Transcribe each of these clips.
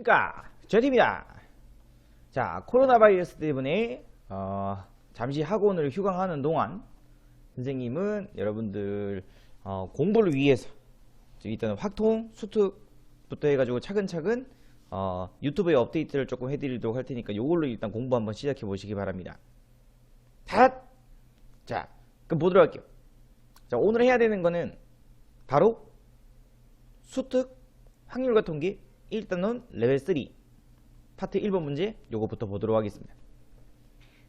안녕하십니까 제티입니다 자 코로나 바이러스 때문에 어, 잠시 학원을 휴강하는 동안 선생님은 여러분들 어, 공부를 위해서 일단 확통 수특부터 해가지고 차근차근 어, 유튜브에 업데이트를 조금 해드리도록 할 테니까 요걸로 일단 공부 한번 시작해 보시기 바랍니다. 닷! 자 그럼 보도록 할게요. 자 오늘 해야 되는 거는 바로 수특 확률과 통계 1단원 레벨 3 파트 1번 문제 요거부터 보도록 하겠습니다.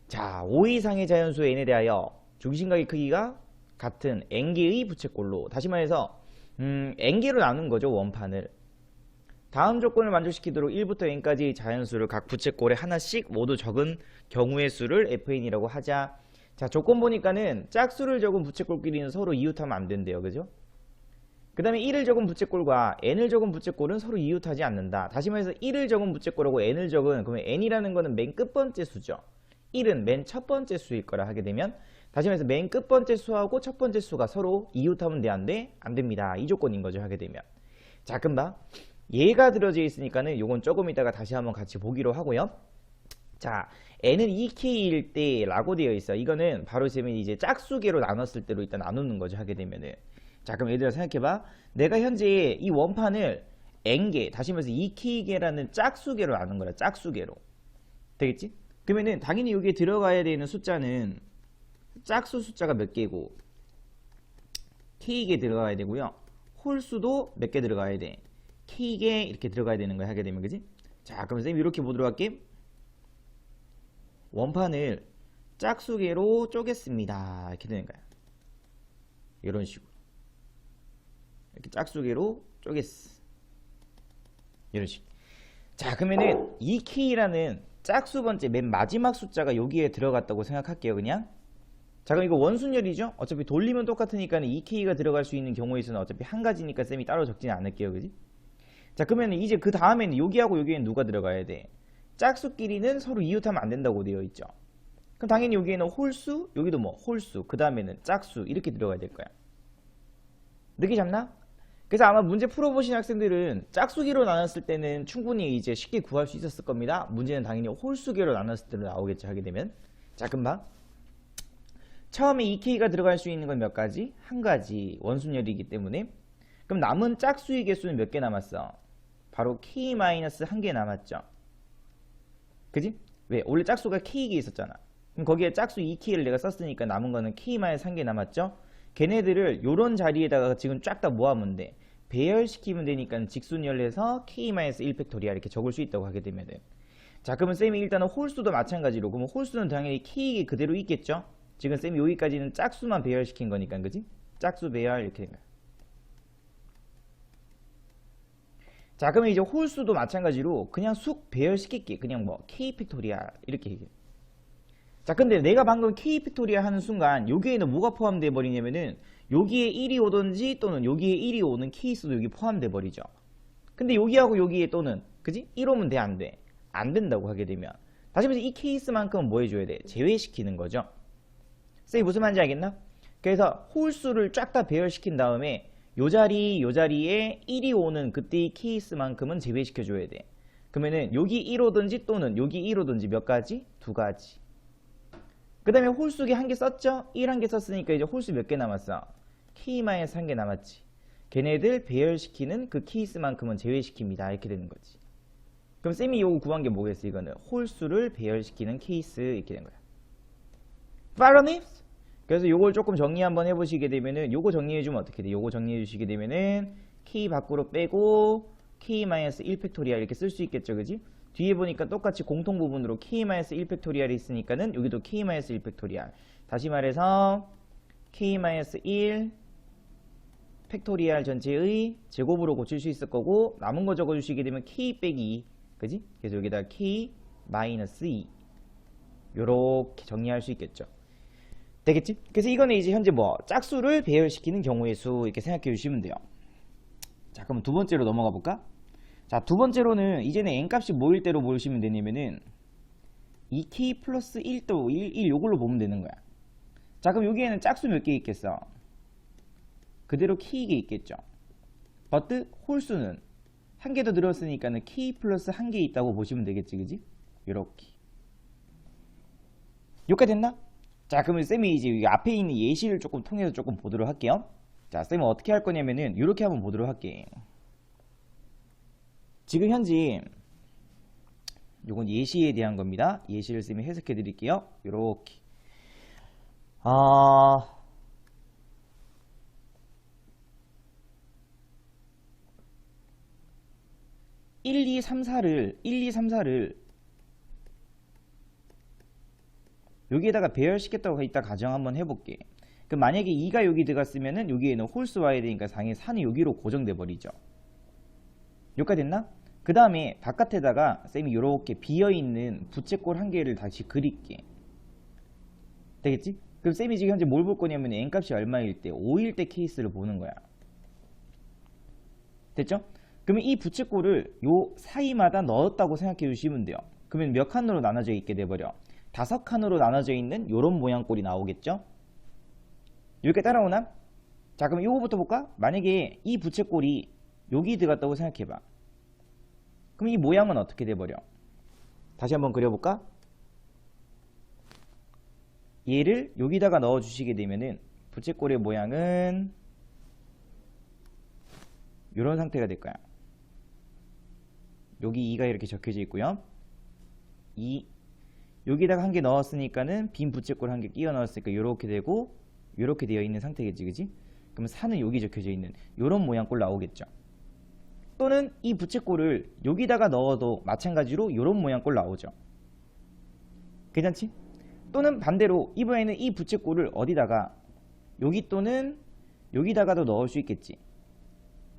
자, 5 이상의 자연수 n에 대하여 중심각의 크기가 같은 n개의 부채꼴로 다시 말해서 음, n개로 나눈 거죠, 원판을. 다음 조건을 만족시키도록 1부터 n까지의 자연수를 각 부채꼴에 하나씩 모두 적은 경우의 수를 fn이라고 하자. 자, 조건 보니까는 짝수를 적은 부채꼴끼리는 서로 이웃하면 안 된대요. 그죠? 그 다음에 1을 적은 부채꼴과 n을 적은 부채꼴은 서로 이웃하지 않는다. 다시 말해서 1을 적은 부채꼴하고 n을 적은 그러면 n이라는 거는 맨 끝번째 수죠. 1은 맨 첫 번째 수일 거라 하게 되면 다시 말해서 맨 끝번째 수하고 첫 번째 수가 서로 이웃하면 돼? 안 돼? 안 됩니다. 이 조건인 거죠. 하게 되면. 자, 금방 얘가 들어져 있으니까는 요건 조금 이따가 다시 한번 같이 보기로 하고요. 자, n은 2k일 때 라고 되어 있어. 이거는 바로 재면 이제 짝수계로 나눴을 때로 일단 나누는 거죠. 하게 되면은. 자 그럼 얘들아 생각해봐. 내가 현재 이 원판을 n개 다시 말해서 2k개라는 짝수개로 나눈 거야 짝수개로. 되겠지? 그러면은 당연히 여기에 들어가야 되는 숫자는 짝수 숫자가 몇 개고 k개 들어가야 되고요. 홀수도 몇 개 들어가야 돼? K개 이렇게 들어가야 되는 거야 하게 되면. 그지? 자 그럼 선생님 이렇게 보도록 할게. 원판을 짝수개로 쪼갰습니다. 이렇게 되는 거야. 이런 식으로 이렇게 짝수개로 쪼갰어. 이런 식. 자, 그러면은 이 키라는 짝수 번째 맨 마지막 숫자가 여기에 들어갔다고 생각할게요, 그냥. 자, 그럼 이거 원순열이죠? 어차피 돌리면 똑같으니까는 이 키가 들어갈 수 있는 경우의 수는 어차피 한 가지니까 쌤이 따로 적지는 않을게요, 그지? 자, 그러면 이제 그 다음에는 여기하고 여기에는 누가 들어가야 돼? 짝수끼리는 서로 이웃하면 안 된다고 되어 있죠. 그럼 당연히 여기에는 홀수, 여기도 뭐 홀수, 그 다음에는 짝수 이렇게 들어가야 될 거야. 느낌 잡나? 그래서 아마 문제 풀어보신 학생들은 짝수기로 나눴을 때는 충분히 이제 쉽게 구할 수 있었을 겁니다. 문제는 당연히 홀수기로 나눴을 때로 나오겠죠. 하게 되면. 자, 금방. 처음에 2K가 들어갈 수 있는 건 몇 가지? 한 가지. 원순열이기 때문에. 그럼 남은 짝수의 개수는 몇 개 남았어? 바로 K-1개 남았죠. 그지? 왜? 원래 짝수가 K개 있었잖아. 그럼 거기에 짝수 2K를 내가 썼으니까 남은 거는 K-1개 남았죠? 걔네들을 요런 자리에다가 지금 쫙 다 모아면 돼. 배열시키면 되니까 직순열해서 k-1팩토리아 이렇게 적을 수 있다고 하게 되면 돼. 자 그러면 쌤이 일단은 홀수도 마찬가지로 그러면 홀수는 당연히 k가 그대로 있겠죠? 지금 쌤이 여기까지는 짝수만 배열시킨 거니까 그지? 짝수 배열 이렇게 된 거야. 자 그러면 이제 홀수도 마찬가지로 그냥 쑥 배열시킬게 그냥 뭐 k-팩토리아 이렇게 얘기해. 자 근데 내가 방금 K팩토리아 하는 순간 여기에는 뭐가 포함돼 버리냐면은 여기에 1이 오든지 또는 여기에 1이 오는 케이스도 여기 포함돼 버리죠 근데 여기하고 여기에 또는 그지? 1 오면 돼 안 돼? 안 된다고 하게 되면 다시 말해서 이 케이스만큼은 뭐 해줘야 돼? 제외시키는 거죠 쌤이 무슨 말인지 알겠나? 그래서 홀수를 쫙 다 배열시킨 다음에 요 자리 요 자리에 1이 오는 그때의 케이스만큼은 제외시켜 줘야 돼 그러면은 여기 1 오든지 또는 여기 1 오든지 몇 가지? 두 가지 그 다음에 홀수기 한 개 썼죠? 1 한 개 썼으니까 이제 홀수 몇 개 남았어? K-1 한개 남았지. 걔네들 배열시키는 그 케이스만큼은 제외시킵니다. 이렇게 되는 거지. 그럼 쌤이 요거 구한 게 뭐겠어? 이거는 홀수를 배열시키는 케이스 이렇게 된 거야. Me? 그래서 요걸 조금 정리 한번 해보시게 되면은 요거 정리해주면 어떻게 돼? 요거 정리해주시게 되면은 K 밖으로 빼고 K-1 팩토리아 이렇게 쓸 수 있겠죠, 그지? 뒤에 보니까 똑같이 공통 부분으로 K-1 팩토리알이 있으니까는 여기도 K-1 팩토리알. 다시 말해서 K-1 팩토리알 전체의 제곱으로 고칠 수 있을 거고 남은 거 적어주시게 되면 K 빼기 그지? 그래서 여기다 K 마이너스 2 요렇게 정리할 수 있겠죠. 되겠지? 그래서 이거는 이제 현재 뭐 짝수를 배열시키는 경우의 수 이렇게 생각해 주시면 돼요. 자 그럼 두 번째로 넘어가 볼까? 자, 두 번째로는 이제는 n값이 뭐일 때로 보시면 되냐면은 2k 플러스 1도 1, 1 요걸로 보면 되는 거야. 자, 그럼 여기에는 짝수 몇 개 있겠어? 그대로 키이게 있겠죠. but 홀수는 한 개더 들었으니까는 k 플러스 한 개 있다고 보시면 되겠지, 그지? 요렇게. 여기까지 됐나? 자, 그러면 쌤이 이제 여기 앞에 있는 예시를 조금 통해서 조금 보도록 할게요. 자, 쌤은 어떻게 할 거냐면은 이렇게 한번 보도록 할게. 지금 현재 요건 예시에 대한 겁니다. 예시를 쌤이 해석해 드릴게요. 요렇게. 아, 일, 이, 삼, 사를 1, 2, 3, 4를 여기에다가 배열시켰다고 이따 가정 한번 해볼게. 그럼 만약에 2가 여기 들어갔으면은 여기에는 홀수 와야 되니까 상의 4는 여기로 고정돼 버리죠. 여기까지 됐나? 그 다음에 바깥에다가 쌤이 이렇게 비어있는 부채꼴 한 개를 다시 그릴게. 되겠지? 그럼 쌤이 지금 현재 뭘 볼 거냐면 n값이 얼마일 때 5일 때 케이스를 보는 거야. 됐죠? 그러면 이 부채꼴을 요 사이마다 넣었다고 생각해 주시면 돼요. 그러면 몇 칸으로 나눠져 있게 돼버려? 다섯 칸으로 나눠져 있는 요런 모양 꼴이 나오겠죠? 이렇게 따라오나? 자 그럼 요거부터 볼까? 만약에 이 부채꼴이 여기 들어갔다고 생각해봐. 그럼 이 모양은 어떻게 돼버려? 다시 한번 그려볼까? 얘를 여기다가 넣어주시게 되면은 부채꼴의 모양은 이런 상태가 될 거야. 여기 2가 이렇게 적혀져 있고요. 2 여기다가 한 개 넣었으니까는 빈 부채꼴 한 개 끼워 넣었으니까 이렇게 되고 이렇게 되어 있는 상태겠지, 그지? 그럼 4는 여기 적혀져 있는 이런 모양꼴 나오겠죠. 또는 이 부채꼴을 여기다가 넣어도 마찬가지로 이런 모양꼴 나오죠. 괜찮지? 또는 반대로 이번에는 이 부채꼴을 어디다가 여기 또는 여기다가도 넣을 수 있겠지.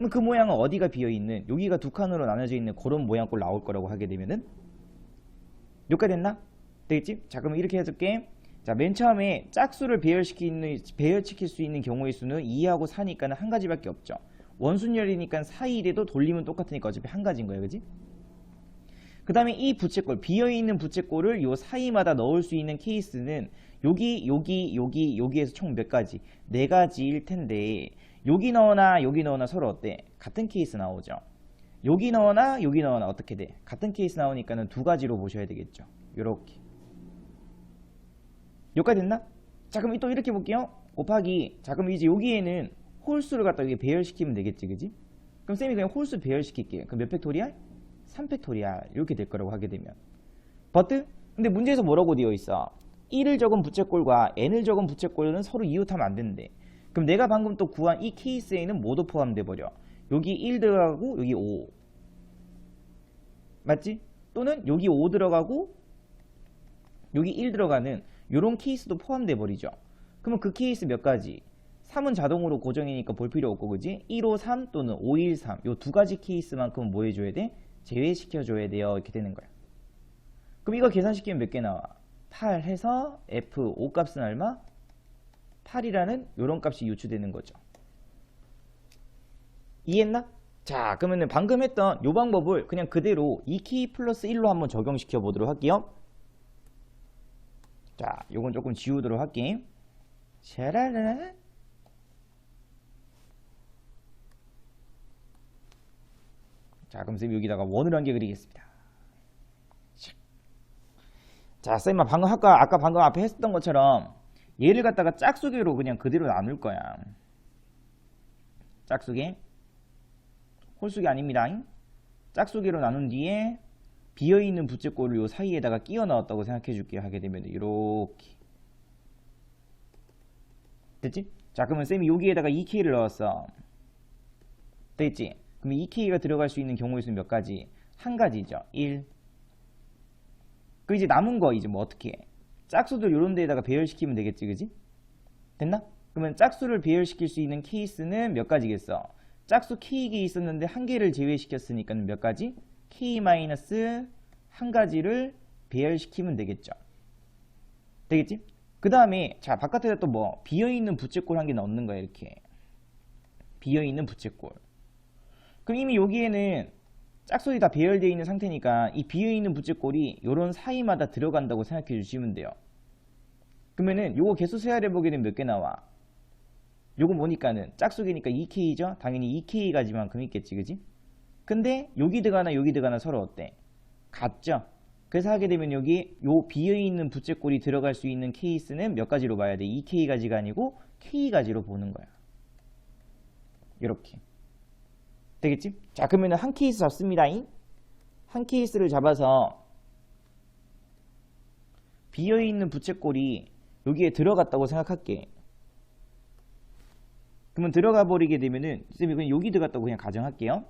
그럼 그 모양은 어디가 비어있는 여기가 두 칸으로 나눠져 있는 그런 모양 꼴 나올 거라고 하게 되면은 여기까지 됐나? 되겠지? 자 그럼 이렇게 해줄게 자 맨 처음에 짝수를 배열시키는, 배열시킬 수 있는 경우의 수는 2하고 4니까는 한 가지밖에 없죠 원순열이니까 4일에도 돌리면 똑같으니까 어차피 한 가지인 거예요 그지? 그 다음에 이 부채꼴 비어있는 부채꼴을 요 사이마다 넣을 수 있는 케이스는 여기 여기 여기 여기에서 총 몇 가지? 네 가지일 텐데 여기 넣거나 여기 넣거나 서로 어때? 같은 케이스 나오죠 여기 넣거나 여기 넣거나 어떻게 돼? 같은 케이스 나오니까는 두 가지로 보셔야 되겠죠 요렇게 여기까지 됐나? 자 그럼 또 이렇게 볼게요 곱하기 자 그럼 이제 여기에는 홀수를 갖다 여기 배열시키면 되겠지 그지? 그럼 쌤이 그냥 홀수 배열시킬게요 그럼 몇 팩토리알? 3팩토리알 이렇게 될 거라고 하게 되면 버트? 근데 문제에서 뭐라고 되어 있어? 1을 적은 부채꼴과 n을 적은 부채꼴은 서로 이웃하면 안 되는데 그럼 내가 방금 또 구한 이 케이스에는 모두 포함돼 버려 여기 1 들어가고 여기 5 맞지? 또는 여기 5 들어가고 여기 1 들어가는 요런 케이스도 포함돼 버리죠 그러면 그 케이스 몇 가지? 3은 자동으로 고정이니까 볼 필요 없고 그지? 153 또는 513 요 두 가지 케이스만큼 뭐 해줘야 돼? 제외시켜 줘야 돼요 이렇게 되는 거야 그럼 이거 계산시키면 몇 개 나와? 8 해서 F5 값은 얼마? 8이라는 요런 값이 유추되는 거죠. 이해했나? 자 그러면 방금 했던 요 방법을 그냥 그대로 2키 플러스 1로 한번 적용시켜 보도록 할게요. 자 요건 조금 지우도록 할게 샤라라 자 그럼 쌤 여기다가 원을 한 개 그리겠습니다. 자 쌤아 방금 아까, 아까 방금 앞에 했었던 것처럼 얘를 갖다가 짝수개로 그냥 그대로 나눌 거야 짝수개 홀수기 아닙니다. 짝수기로 나눈 뒤에 비어있는 부채꼴을 요 사이에다가 끼워 넣었다고 생각해 줄게요. 하게 되면 이렇게 됐지? 자 그러면 쌤이 여기에다가 2K를 넣었어. 됐지? 그럼 2K가 들어갈 수 있는 경우의 수는 몇 가지? 한 가지죠. 1. 그 이제 남은 거 이제 뭐 어떻게 해? 짝수들 요런 데에다가 배열시키면 되겠지. 그지? 됐나? 그러면 짝수를 배열시킬 수 있는 케이스는 몇 가지겠어? 짝수 K가 있었는데 한 개를 제외시켰으니까 몇 가지? K 한 가지를 배열시키면 되겠죠. 되겠지? 그 다음에 자 바깥에다 또 뭐 비어있는 부채꼴 한 개 넣는 거야 이렇게 비어있는 부채꼴 그럼 이미 여기에는 짝수이 다 배열되어 있는 상태니까 이 비어있는 부채꼴이 요런 사이마다 들어간다고 생각해 주시면 돼요. 그러면은 요거 개수 세활해 보게 되면 몇 개 나와? 요거 뭐니까는 짝수기니까 2K죠? 당연히 2K 가지만큼 있겠지, 그지? 근데 여기 들어가나 여기 들어가나 서로 어때? 같죠? 그래서 하게 되면 여기 요 비어있는 부채꼴이 들어갈 수 있는 케이스는 몇 가지로 봐야 돼? 2K 가지가 아니고 K 가지로 보는 거야. 이렇게. 되겠지? 자, 그러면 한 케이스 잡습니다. 한 케이스를 잡아서 비어있는 부채꼴이 여기에 들어갔다고 생각할게. 그러면 들어가 버리게 되면은 쌤이 그냥 여기 들어갔다고 그냥 가정할게요.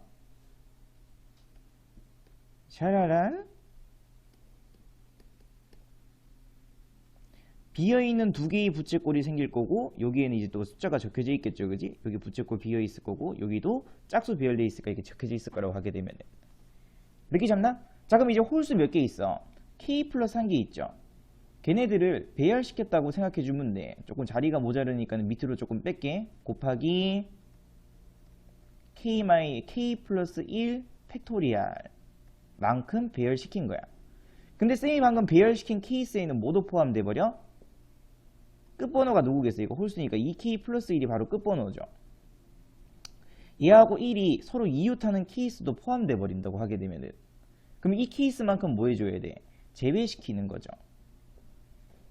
샤라란 비어있는 두 개의 부채꼴이 생길 거고 여기에는 이제 또 숫자가 적혀져 있겠죠 그지? 여기 부채꼴 비어있을 거고 여기도 짝수 비열돼 있을까 이렇게 적혀져 있을 거라고 하게 되면 이렇게 잡나? 자 그럼 이제 홀수 몇 개 있어? K 플러스 한 개 있죠? 걔네들을 배열시켰다고 생각해 주면 돼. 조금 자리가 모자르니까 밑으로 조금 뺄게. 곱하기 k 마이 k 플러스 1 팩토리알. 만큼 배열시킨 거야. 근데 쌤이 방금 배열시킨 케이스에는 모두 포함돼 버려 끝번호가 누구겠어? 이거 홀수니까 2K 플러스 1이 바로 끝번호죠. 얘하고 1이 서로 이웃하는 케이스도 포함돼 버린다고 하게 되면은 그럼 이 케이스만큼 뭐 해줘야 돼? 제외시키는 거죠.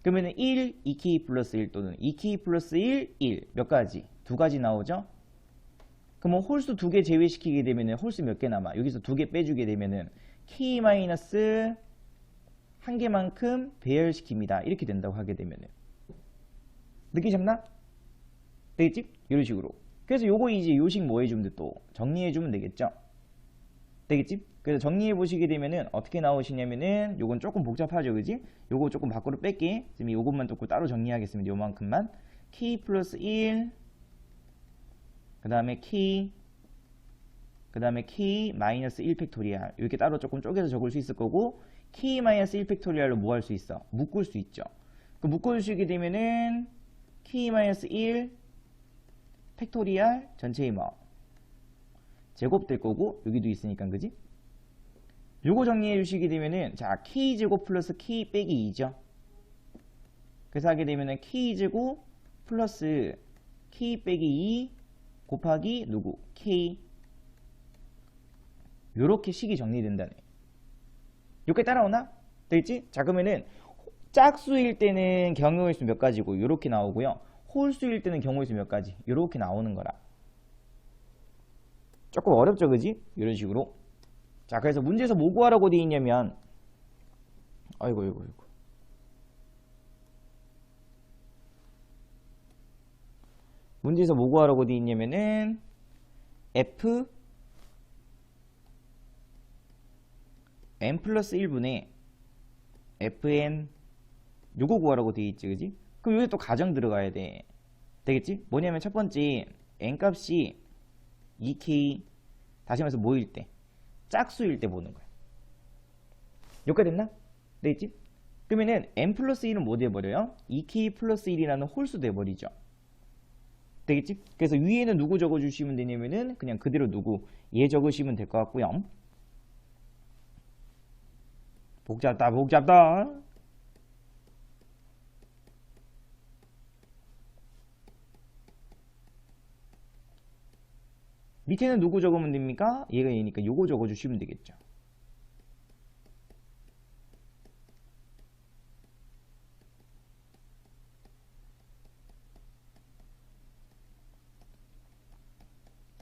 그러면은 1, 2K 플러스 1 또는 2K 플러스 1, 1 몇 가지? 두 가지 나오죠? 그러면 홀수 두 개 제외시키게 되면은 홀수 몇 개 남아? 여기서 두 개 빼주게 되면은 K 마이너스 한 개만큼 배열시킵니다. 이렇게 된다고 하게 되면은 느끼셨나? 되겠지? 이런 식으로. 그래서 요거 이제 요식 뭐 해주면 돼? 또 정리해주면 되겠죠? 되겠지? 그래서 정리해 보시게 되면은 어떻게 나오시냐면은 요건 조금 복잡하죠, 그지? 요거 조금 밖으로 뺄게. 지금 요것만 조금 따로 정리하겠습니다. 요만큼만. k 플러스 1, 그 다음에 k, 그 다음에 k 마이너스 1 팩토리알. 이렇게 따로 조금 쪼개서 적을 수 있을 거고, k 마이너스 1 팩토리알로 뭐 할 수 있어? 묶을 수 있죠. 그 묶어주시게 되면은 k-1 팩토리알 전체의 뭐 제곱될 거고 여기도 있으니까 그지? 요거 정리해 주시게 되면은 자 k제곱 플러스 k 빼기 2죠 그래서 하게 되면은 k제곱 플러스 k 빼기 2 곱하기 누구? k 요렇게 식이 정리된다네 요렇게 따라오나? 되겠지? 자 그러면은 짝수일 때는 경우의 수 몇 가지고 이렇게 나오고요. 홀수일 때는 경우의 수 몇 가지 이렇게 나오는 거라. 조금 어렵죠, 그지? 이런 식으로. 자, 그래서 문제에서 뭐 구하라고 돼 있냐면, 아이고, 아이고, 아이고. 문제에서 뭐 구하라고 돼 있냐면은 f n 플러스 1분의 fn 요거 구하라고 돼 있지 그지? 그럼 여기 또 가정 들어가야 돼 되겠지? 뭐냐면 첫 번째 n값이 2k 다시 말해서 뭐일 때 짝수일 때 보는 거야 여기까지 됐나? 되겠지? 그러면은 n 플러스 1은 뭐 돼버려요? 2k 플러스 1이라는 홀수 돼버리죠 되겠지? 그래서 위에는 누구 적어주시면 되냐면은 그냥 그대로 누구 얘 적으시면 될 것 같고요 복잡다 복잡다 밑에는 누구 적으면 됩니까? 얘가 얘니까 요거 적어주시면 되겠죠.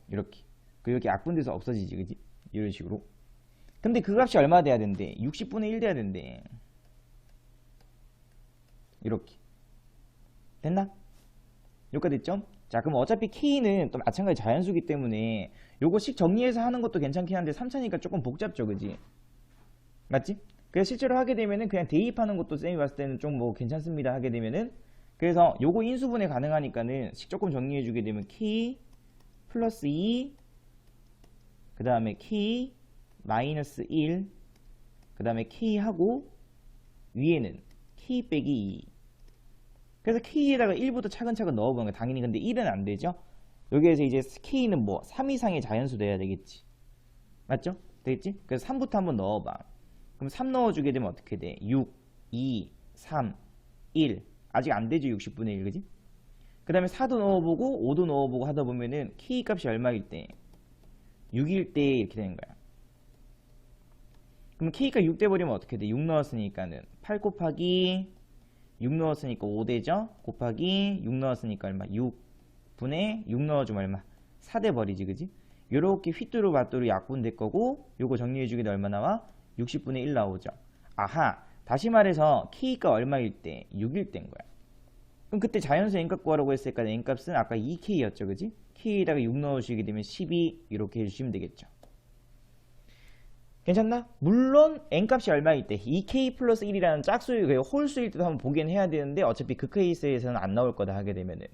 이렇게. 그 이렇게 약분돼서 없어지지, 그지? 이런 식으로. 근데 그 값이 얼마 돼야 된대? 60분의 1 돼야 된대. 이렇게. 됐나? 여기까지 됐죠? 자 그럼 어차피 k는 또 마찬가지 자연수기 때문에 요거 식 정리해서 하는 것도 괜찮긴 한데 3차니까 조금 복잡죠 그지 맞지? 그래서 실제로 하게 되면은 그냥 대입하는 것도 쌤이 봤을 때는 좀 뭐 괜찮습니다 하게 되면은 그래서 요거 인수분해 가능하니까는 식 조금 정리해 주게 되면 k 플러스 2 그 다음에 k 마이너스 1그 다음에 k 하고 위에는 k 빼기 2 그래서 K에다가 1부터 차근차근 넣어보는 거야. 당연히 근데 1은 안 되죠? 여기에서 이제 K는 뭐 3 이상의 자연수 돼야 되겠지. 맞죠? 되겠지? 그래서 3부터 한번 넣어봐. 그럼 3 넣어주게 되면 어떻게 돼? 6, 2, 3, 1. 아직 안 되죠? 60분의 1, 그지? 그 다음에 4도 넣어보고 5도 넣어보고 하다 보면은 K 값이 얼마일 때? 6일 때 이렇게 되는 거야. 그럼 k가 6 돼버리면 어떻게 돼? 6 넣었으니까는 8 곱하기 6 넣었으니까 5되죠? 곱하기 6 넣었으니까 얼마? 6분의 6 넣어주면 얼마? 4 돼버리지 그지? 요렇게 휘뚜루 마뚜루 약분 될 거고 요거 정리해주게 되면 얼마 나와? 60분의 1 나오죠. 아하 다시 말해서 k가 얼마일 때? 6일 때인 거야. 그럼 그때 자연수 n값 구하라고 했으니까 n값은 아까 2k였죠 그지? k에다가 6 넣어주시게 되면 12 이렇게 해주시면 되겠죠. 괜찮나? 물론 n값이 얼마일 때 2k 플러스 1이라는 짝수일 그 홀수일 때도 한번 보긴 해야 되는데 어차피 그 케이스에서는 안 나올 거다 하게 되면은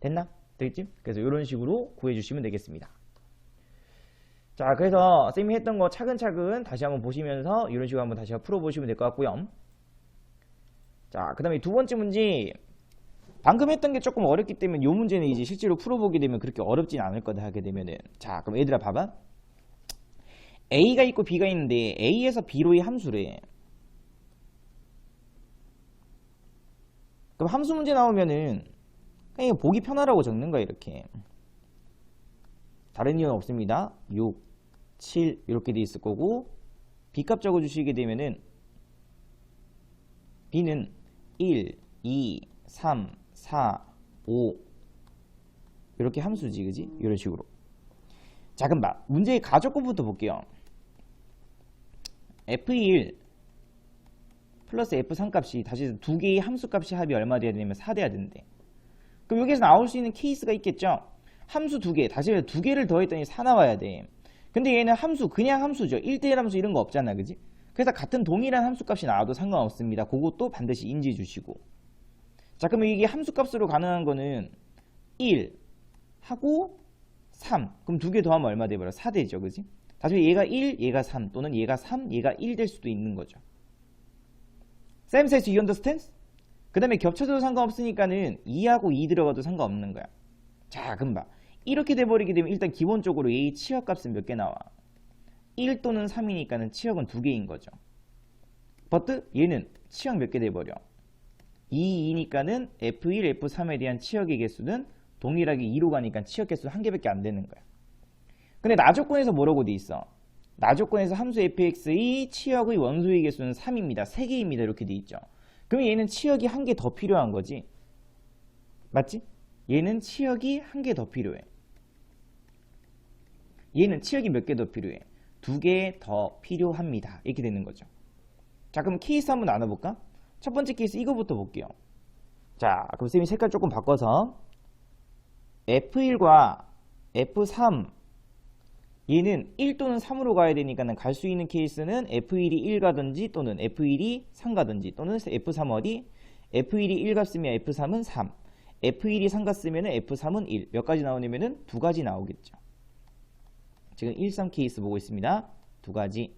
됐나? 되겠지? 그래서 이런 식으로 구해주시면 되겠습니다. 자 그래서 쌤이 했던 거 차근차근 다시 한번 보시면서 이런 식으로 한번 다시 풀어보시면 될 것 같고요. 자그 다음에 두 번째 문제 방금 했던 게 조금 어렵기 때문에 이 문제는 이제 실제로 풀어보게 되면 그렇게 어렵진 않을 거다 하게 되면은 자 그럼 얘들아 봐봐 A가 있고 B가 있는데 A에서 B로의 함수래. 그럼 함수 문제 나오면은 그냥 보기 편하라고 적는 거야 이렇게. 다른 이유는 없습니다. 6, 7 이렇게 돼 있을 거고 B값 적어주시게 되면은 B는 1, 2, 3, 4, 5 이렇게 함수지 그지? 이런 식으로. 자 그럼 봐 문제의 가족분부터 볼게요 F1 플러스 F3 값이 다시 두 개의 함수 값이 합이 얼마 돼야 되냐면 4 돼야 되는데 그럼 여기서 나올 수 있는 케이스가 있겠죠? 함수 두 개 다시 두 개를 더했더니 4 나와야 돼. 근데 얘는 함수 그냥 함수죠. 1대1 함수 이런 거 없잖아 그지? 그래서 같은 동일한 함수 값이 나와도 상관없습니다. 그것도 반드시 인지해 주시고. 자 그러면 이게 함수 값으로 가능한 거는 1 하고 3 그럼 두 개 더하면 얼마 돼버려? 4 되죠 그지 다시 얘가 1 얘가 3 또는 얘가 3 얘가 1 될 수도 있는 거죠. Sam says you understand? 그 다음에 겹쳐도 상관없으니까는 2하고 2 들어가도 상관없는 거야. 자봐 이렇게 돼버리게 되면 일단 기본적으로 A 치역값은 몇 개 나와? 1 또는 3이니까는 치역은 두 개인 거죠. But 얘는 치역 몇 개 돼버려? 2, 2니까는 F1, F3에 대한 치역의 개수는 동일하게 2로 가니까 치역 개수 한 개밖에 안 되는 거야. 근데 나조건에서 뭐라고 돼 있어? 나조건에서 함수 fx의 치역의 원소의 개수는 3입니다. 3개입니다. 이렇게 돼 있죠. 그럼 얘는 치역이 한 개 더 필요한 거지. 맞지? 얘는 치역이 한 개 더 필요해. 얘는 치역이 몇 개 더 필요해? 두 개 더 필요합니다. 이렇게 되는 거죠. 자, 그럼 케이스 한번 나눠볼까? 첫 번째 케이스 이거부터 볼게요. 자, 그럼 쌤이 색깔 조금 바꿔서 F1과 F3 얘는 1 또는 3으로 가야 되니까 갈수 있는 케이스는 F1이 1 가든지 또는 F1이 3 가든지 또는 F3 어디? F1이 1 갔으면 F3은 3 F1이 3 갔으면 F3은 1 몇 가지 나오냐면은 두 가지 나오겠죠. 지금 1, 3 케이스 보고 있습니다. 두 가지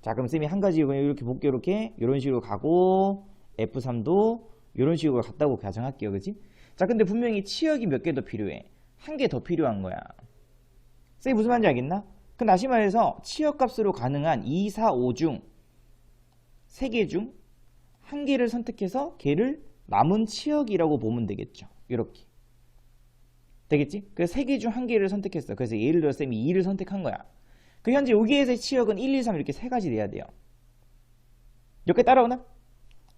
자 그럼 쌤이 한 가지 이렇게 볼게요 이렇게 이런 식으로 가고 F3도 이런 식으로 갔다고 가정할게요 그지? 자 근데 분명히 치역이 몇 개 더 필요해 한 개 더 필요한 거야 쌤이 무슨 말인지 알겠나? 그럼 다시 말해서 치역 값으로 가능한 2, 4, 5 중 3개 중 한 개를 선택해서 걔를 남은 치역이라고 보면 되겠죠 이렇게 되겠지? 그래서 3개 중 한 개를 선택했어 그래서 예를 들어 쌤이 2를 선택한 거야 그 현재 여기에서의 치역은 1, 2, 3 이렇게 세 가지 돼야 돼요. 이렇게 따라오나?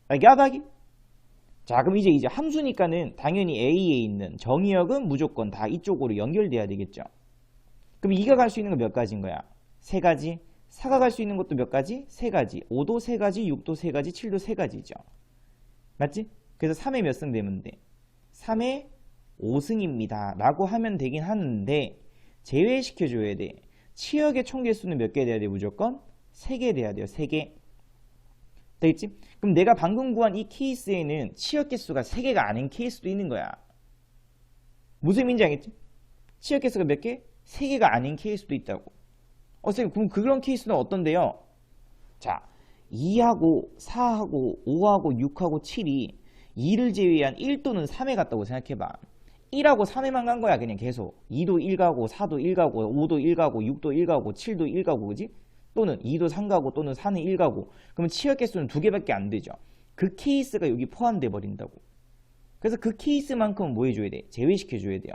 알겠다기? 자 그럼 이제 이제 함수니까는 당연히 A에 있는 정의역은 무조건 다 이쪽으로 연결돼야 되겠죠. 그럼 2가 갈 수 있는 건 몇 가지인 거야? 세 가지. 4가 갈 수 있는 것도 몇 가지? 세 가지. 5도 세 가지, 6도 세 가지, 7도 세 가지죠. 맞지? 그래서 3에 몇 승 되면 돼? 3에 5승입니다. 라고 하면 되긴 하는데 제외시켜줘야 돼. 치역의 총 개수는 몇 개 돼야 돼 무조건? 3개 돼야 돼요 3개 되겠지? 그럼 내가 방금 구한 이 케이스에는 치역 개수가 3개가 아닌 케이스도 있는 거야 무슨 의미인지 알겠지? 치역 개수가 몇 개? 3개가 아닌 케이스도 있다고 어 선생님 그럼 그런 케이스는 어떤데요? 자 2하고 4하고 5하고 6하고 7이 2를 제외한 1 또는 3에 갔다고 생각해봐 1하고 3에만 간 거야 그냥 계속 2도 1 가고 4도 1 가고 5도 1 가고 6도 1 가고 7도 1 가고 그지? 또는 2도 3 가고 또는 4는 1 가고 그러면 치역 개수는 두 개밖에 안 되죠 그 케이스가 여기 포함돼 버린다고 그래서 그 케이스만큼은 뭐 해줘야 돼? 제외시켜 줘야 돼요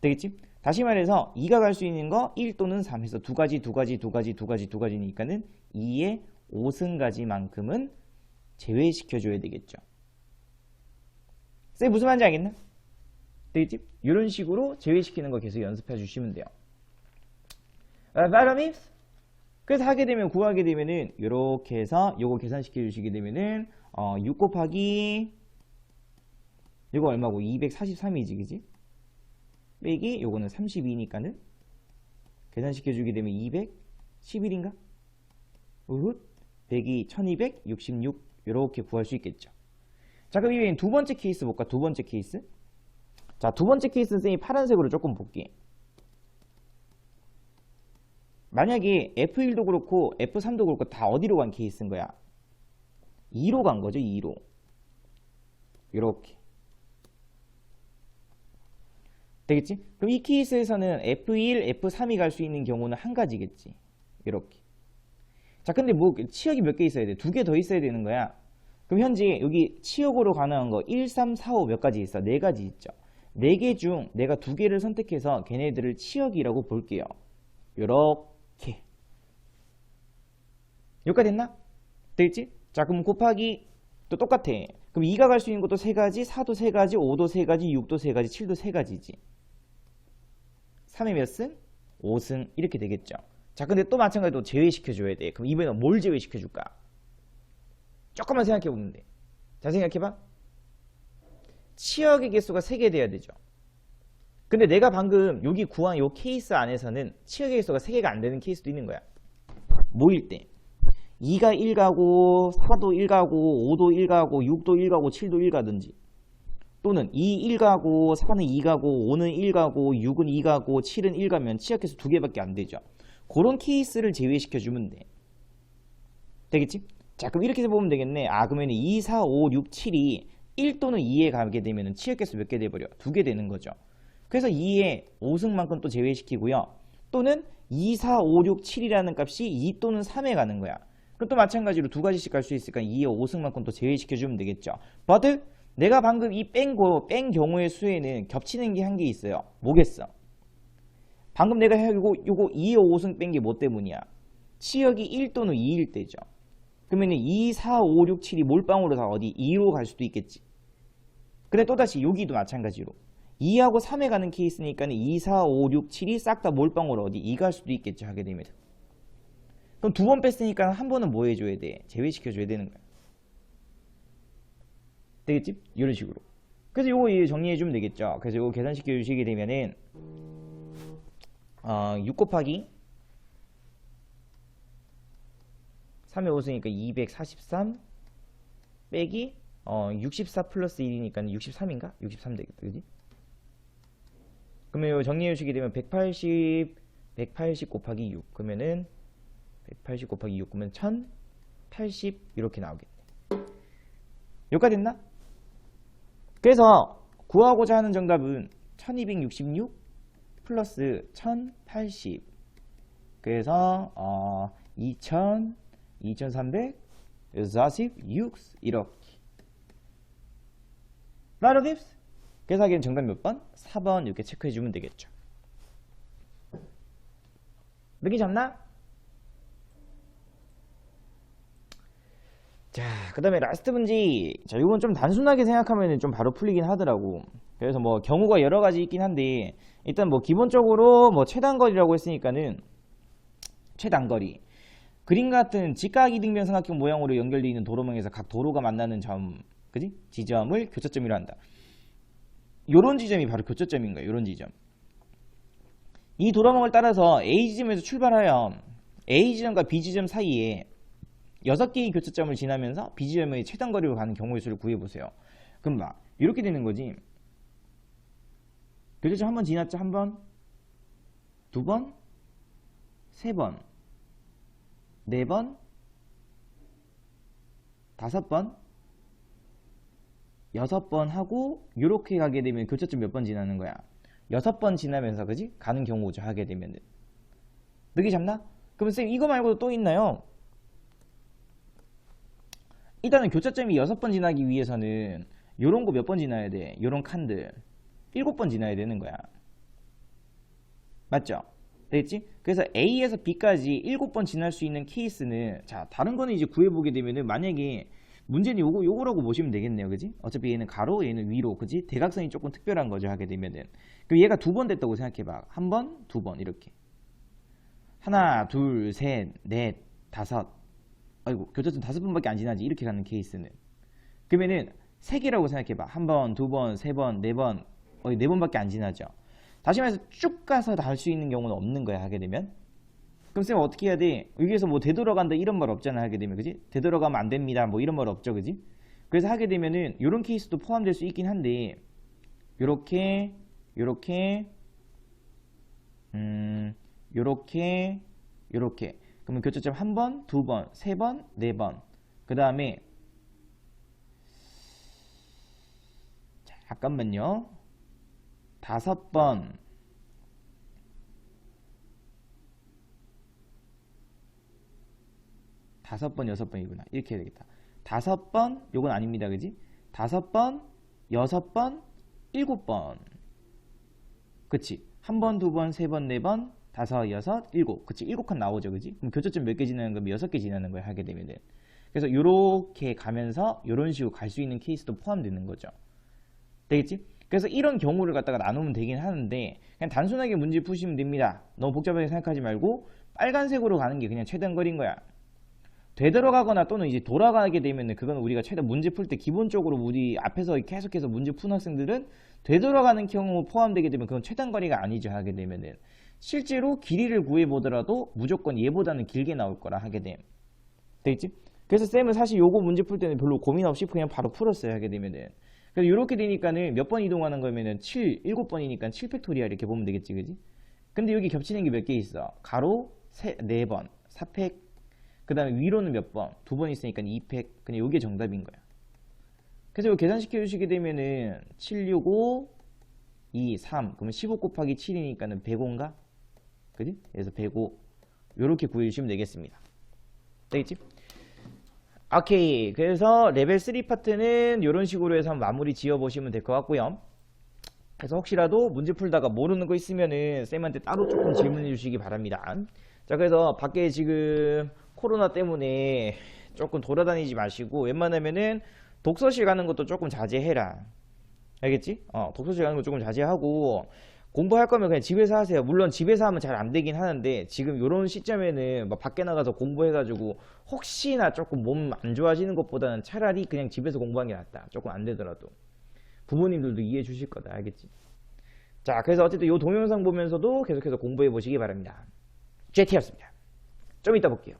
되겠지? 다시 말해서 2가 갈 수 있는 거 1 또는 3 해서 두 가지 두 가지 두 가지 두 가지 두 가지니까는 2의 5승가지만큼은 제외시켜 줘야 되겠죠. 쌤 무슨 말인지 알겠나? 되겠지? 이런 식으로 제외시키는 거 계속 연습해 주시면 돼요. 아, 바람이 그래서 하게 되면 구하게 되면은 이렇게 해서 요거 계산시켜 주시게 되면은 어, 6 곱하기 이거 얼마고 243이지 그지? 빼기 요거는 32니까는 계산시켜 주게 되면 211인가? 우훗 빼기 1266 이렇게 구할 수 있겠죠. 자 그럼 이번엔 두 번째 케이스 볼까? 두 번째 케이스. 자 두 번째 케이스는 쌤이 파란색으로 조금 볼게. 만약에 F1도 그렇고 F3도 그렇고 다 어디로 간 케이스인 거야? 2로 간 거죠, 2로. 이렇게. 되겠지? 그럼 이 케이스에서는 F1, F3이 갈 수 있는 경우는 한 가지겠지. 이렇게. 자, 근데 뭐 치역이 몇 개 있어야 돼? 두 개 더 있어야 되는 거야. 그럼 현재 여기 치역으로 가능한 거 1, 3, 4, 5 몇 가지 있어? 네 가지 있죠. 네 개 중 내가 두 개를 선택해서 걔네들을 치역이라고 볼게요. 요렇게. 여기까지 됐나? 되겠지? 자, 그럼 곱하기 또 똑같아. 그럼 2가 갈 수 있는 것도 세 가지, 4도 세 가지, 5도 세 가지, 6도 세 가지, 7도 세 가지지. 3의 몇 승? 5승 이렇게 되겠죠. 자, 근데 또 마찬가지로 제외시켜 줘야 돼. 그럼 이번에는 뭘 제외시켜 줄까? 조금만 생각해 보면 돼. 자, 생각해 봐. 치역의 개수가 3개 돼야 되죠. 근데 내가 방금 여기 구한 요 케이스 안에서는 치역의 개수가 3개가 안 되는 케이스도 있는 거야. 모일 때. 2가 1가고 4도 1가고 5도 1가고 6도 1가고 7도 1가든지 또는 2 1가고 4는 2가고 5는 1가고 6은 2가고 7은 1가면 치역개수 두 개밖에 안 되죠. 그런 케이스를 제외시켜 주면 돼. 되겠지? 자 그럼 이렇게 해서 보면 되겠네. 아 그러면 2, 4, 5, 6, 7이 1 또는 2에 가게 되면 치역개수 몇 개 돼버려? 두 개 되는 거죠. 그래서 2의 5승만큼 또 제외시키고요. 또는 2, 4, 5, 6, 7이라는 값이 2 또는 3에 가는 거야. 그럼 또 마찬가지로 두 가지씩 갈 수 있으니까 2의 5승만큼 또 제외시켜주면 되겠죠. but 내가 방금 이뺀 거, 뺀 경우의 수에는 겹치는 게한개 있어요. 뭐겠어? 방금 내가 요거, 요거 2의 5승 뺀 게 뭐 때문이야? 치역이 1 또는 2일 때죠. 그러면 2, 4, 5, 6, 7이 몰빵으로 다 어디 2로 갈 수도 있겠지. 근데 또다시 여기도 마찬가지로 2하고 3에 가는 케이스니까 2, 4, 5, 6, 7이 싹 다 몰빵으로 어디 2갈 수도 있겠죠. 하게 되면. 그럼 두 번 뺐으니까 한 번은 뭐 해줘야 돼? 제외시켜줘야 되는 거야. 되겠지? 이런 식으로. 그래서 요거 정리해주면 되겠죠. 그래서 요거 계산시켜 주시게 되면은, 어, 6 곱하기 3에 5쓰니까 243 빼기 어, 64 플러스 1이니까 63인가? 63 되겠다. 그지? 그러면 요 정리해 주시게 되면 180 180 곱하기 6 그러면은 180 곱하기 6 그러면 1080 이렇게 나오겠네. 여기까지 됐나? 그래서 구하고자 하는 정답은 1266 플러스 1080 그래서 어, 2000 2346 이렇게 Right of this? 그래서 하기엔 정답 몇 번? 4번 이렇게 체크해 주면 되겠죠. 느낌 잡나? 자, 그 다음에 라스트 문제. 자, 이건 좀 단순하게 생각하면 좀 바로 풀리긴 하더라고. 그래서 뭐 경우가 여러 가지 있긴 한데, 일단 뭐 기본적으로 뭐 최단거리라고 했으니까는 최단거리. 그림 같은 직각이 등변 삼각형 모양으로 연결되어 있는 도로망에서 각 도로가 만나는 점, 그지? 지점을 교차점이라 한다. 요런 지점이 바로 교차점인 거예요. 요런 지점. 이 도로망을 따라서 A 지점에서 출발하여 A 지점과 B 지점 사이에 6개의 교차점을 지나면서 B 지점의 최단 거리로 가는 경우의 수를 구해보세요. 그럼 막 이렇게 되는 거지. 교차점 한 번 지났죠? 한 번? 두 번? 세 번? 네 번? 다섯 번? 여섯 번 하고 이렇게 가게 되면 교차점 몇 번 지나는 거야? 여섯 번 지나면서 그지? 가는 경우죠 하게 되면은 느낌 잡나? 그럼 쌤 이거 말고도 또 있나요? 일단은 교차점이 여섯 번 지나기 위해서는 요런 거 몇 번 지나야 돼? 요런 칸들 일곱 번 지나야 되는 거야 맞죠? 되겠지? 그래서 A에서 B까지 7번 지날 수 있는 케이스는 자 다른 거는 이제 구해보게 되면은 만약에 문제는 요거 요거라고 보시면 되겠네요 그지? 어차피 얘는 가로 얘는 위로 그지? 대각선이 조금 특별한 거죠 하게 되면은 그럼 얘가 두 번 됐다고 생각해봐 한 번, 두 번 이렇게 하나, 둘, 셋, 넷, 다섯 아이고 교차점 다섯 번밖에 안 지나지? 이렇게 가는 케이스는. 그러면은 세 개라고 생각해봐. 한 번, 두 번, 세 번, 네 번, 거의 네 번밖에 안 지나죠. 다시 말해서 쭉 가서 다 할 수 있는 경우는 없는 거야 하게 되면. 그럼 쌤 어떻게 해야 돼? 여기에서 뭐 되돌아간다 이런 말 없잖아 하게 되면. 그지? 되돌아가면 안 됩니다. 뭐 이런 말 없죠 그지? 그래서 하게 되면은 이런 케이스도 포함될 수 있긴 한데 요렇게 요렇게 음 요렇게 요렇게 그러면 교차점 한 번, 두 번, 세 번, 네 번. 그 다음에 잠깐만요. 다섯 번. 다섯 번, 여섯 번이구나. 이렇게 해야 되겠다. 다섯 번, 요건 아닙니다. 그지? 다섯 번, 여섯 번, 일곱 번. 그치? 한 번, 두 번, 세 번, 네 번, 다섯, 여섯, 일곱. 그치? 일곱 칸 나오죠. 그지? 그럼 교차점 몇 개 지나는 거면 여섯 개 지나는 걸 하게 되면은. 그래서 요렇게 가면서 요런 식으로 갈 수 있는 케이스도 포함되는 거죠. 되겠지? 그래서 이런 경우를 갖다가 나누면 되긴 하는데 그냥 단순하게 문제 푸시면 됩니다. 너무 복잡하게 생각하지 말고 빨간색으로 가는 게 그냥 최단 거리인 거야. 되돌아가거나 또는 이제 돌아가게 되면은 그건 우리가 최대 문제 풀 때 기본적으로 우리 앞에서 계속해서 문제 푼 학생들은 되돌아가는 경우 포함되게 되면 그건 최단 거리가 아니죠 하게 되면은 실제로 길이를 구해 보더라도 무조건 얘보다는 길게 나올 거라 하게 됨. 되겠지? 그래서 쌤은 사실 요거 문제 풀 때는 별로 고민 없이 그냥 바로 풀었어요 하게 되면은 그래서 이렇게 되니까는 몇 번 이동하는 거면은 7, 7번이니까 7 팩토리아 이렇게 보면 되겠지 그지? 근데 여기 겹치는 게 몇 개 있어 가로 3, 4번 4팩 그 다음에 위로는 몇 번? 두 번 있으니까 2팩 그냥 요게 정답인 거야 그래서 계산시켜 주시게 되면은 765 2, 3 그러면 15 곱하기 7이니까는 105인가? 그지? 그래서 105 요렇게 구해주시면 되겠습니다 되겠지? 오케이 그래서 레벨 3 파트는 이런 식으로 해서 한번 마무리 지어 보시면 될 것 같고요 그래서 혹시라도 문제 풀다가 모르는 거 있으면은 쌤한테 따로 조금 질문해 주시기 바랍니다 자 그래서 밖에 지금 코로나 때문에 조금 돌아다니지 마시고 웬만하면은 독서실 가는 것도 조금 자제해라 알겠지? 어 독서실 가는 거 조금 자제하고 공부할 거면 그냥 집에서 하세요. 물론 집에서 하면 잘 안 되긴 하는데 지금 이런 시점에는 막 밖에 나가서 공부해가지고 혹시나 조금 몸 안 좋아지는 것보다는 차라리 그냥 집에서 공부하는 게 낫다. 조금 안 되더라도 부모님들도 이해해 주실 거다. 알겠지? 자, 그래서 어쨌든 이 동영상 보면서도 계속해서 공부해 보시기 바랍니다. 제티였습니다. 좀 이따 볼게요.